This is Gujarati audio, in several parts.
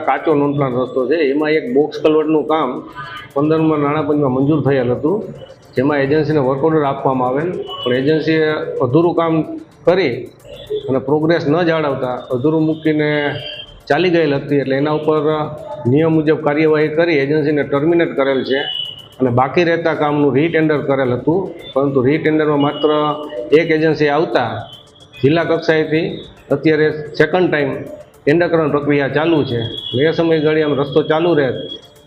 કાચો નોન પ્લાન રસ્તો છે. એમાં એક બોક્સ કલવટનું કામ પંદરમાં નાણાં પંચમાં મંજૂર થયેલ હતું. જેમાં એજન્સીને વર્ક ઓર્ડર આપવામાં આવેલ. પણ એજન્સીએ અધૂરું કામ કરી અને પ્રોગ્રેસ ન જાળવતા અધૂરું મૂકીને ચાલી ગયેલ હતી. એટલે એના ઉપર નિયમ મુજબ કાર્યવાહી કરી એજન્સીને ટર્મિનેટ કરેલ છે. અને બાકી રહેતા કામનું રીટેન્ડર કરેલ હતું. પરંતુ રીટેન્ડરમાં માત્ર એક એજન્સી આવતા જિલ્લા કક્ષાએથી અત્યારે સેકન્ડ ટાઈમ ટેન્ડરકરણ પ્રક્રિયા ચાલુ છે. એ આમ રસ્તો ચાલુ રહે.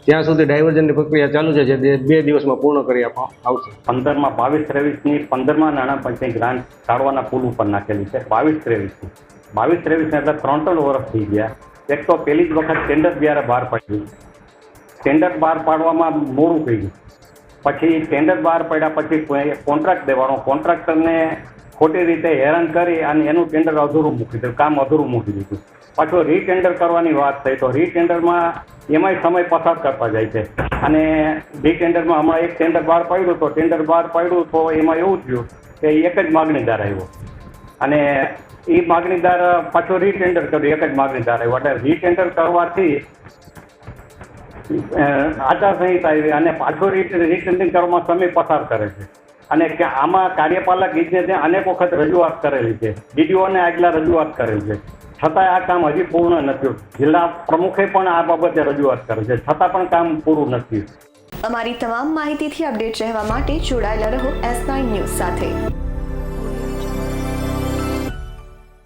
ત્યાં સુધી ડાયવર્ઝનની પ્રક્રિયા ચાલુ છે, જે બે દિવસમાં પૂર્ણ કરી આપવામાં આવશે. પંદરમાં બાવીસ ત્રેવીસની પંદરમાં નાણાં પંચની ગ્રાન્ટ કાઢવાના પુલ ઉપર નાખેલી છે, બાવીસ ત્રેવીસની. બાવીસ ત્રેવીસને એટલે ત્રણ ત્રણ વર્ષ થઈ ગયા. એક તો પહેલી જ વખત ટેન્ડર જ્યારે બહાર પાડ્યું. ટેન્ડર બહાર પાડવામાં મોડું થઈ ગયું. પછી ટેન્ડર બહાર પાડ્યા પછી કોન્ટ્રાક્ટ દેવાનો. કોન્ટ્રાક્ટરને ખોટી રીતે હેરાન કરી અને એનું ટેન્ડર અધૂરું મૂકી દીધું, કામ અધૂરું મૂકી દીધું. પાછું રીટેન્ડર કરવાની વાત થઈ તો રીટેન્ડરમાં એમાંય સમય પસાર કરતા જાય છે. અને રીટેન્ડરમાં હમણાં એક ટેન્ડર બહાર પાડ્યું તો ટેન્ડર બહાર પાડ્યું તો એમાં એવું થયું કે એક જ માગણીદાર આવ્યો. અને એ માગણીદાર પાછો રીટેન્ડર કર્યું, એક જ માગણીદાર આવ્યો. એટલે રીટેન્ડર કરવાથી આચારસંહિતા આવી અને પાછો રીટેન્ડિંગ કરવામાં સમય પસાર કરે છે. અને આમાં કાર્યપાલક ઇજનેરને અનેક વખત રજૂઆત કરેલી છે. ડીડીઓને આગલા રજૂઆત કરેલી છે. છતાંય આ કામ હજી પૂર્ણ નથી જિલ્લા પ્રમુખે પણ આ બાબતે રજૂઆત કરી છે. છતાં પણ કામ પૂરું નથી અમારી તમામ માહિતીથી અપડેટ રહેવા માટે જોડાયેલા રહો એસ નાઇન ન્યૂઝ સાથે.